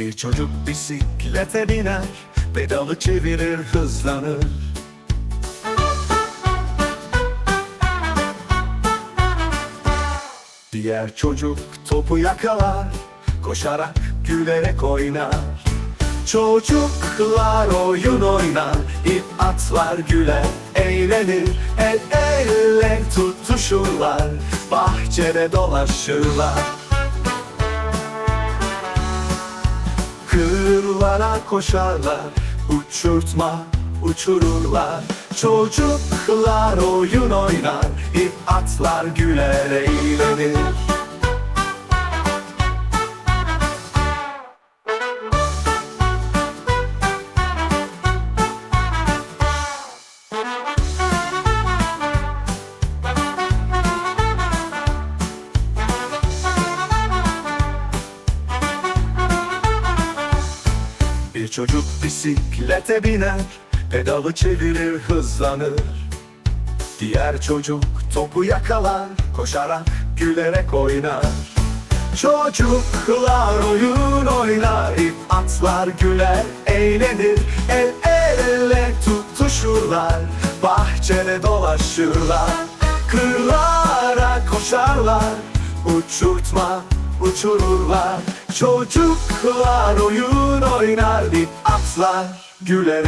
Bir çocuk bisiklete biner Pedalı çevirir hızlanır. Diğer çocuk topu yakalar Koşarak gülerek oynar Çocuklar oyun oynar ip atlar güler eğlenir El ele tutuşurlar Bahçede dolaşırlar Kırlara koşarlar Uçurtma uçururlar. Çocuklar oyun oynar ip atlar güler eğlenir Bir çocuk bisiklete biner Pedalı çevirir hızlanır. Diğer çocuk topu yakalar Koşarak gülerek oynar Çocuklar oyun oynar ip atlar güler eğlenir. El ele tutuşurlar Bahçede dolaşırlar. Kırlara koşarlar Uçurtma uçururlar Çocuklar oyun oynar ip atlar gülerek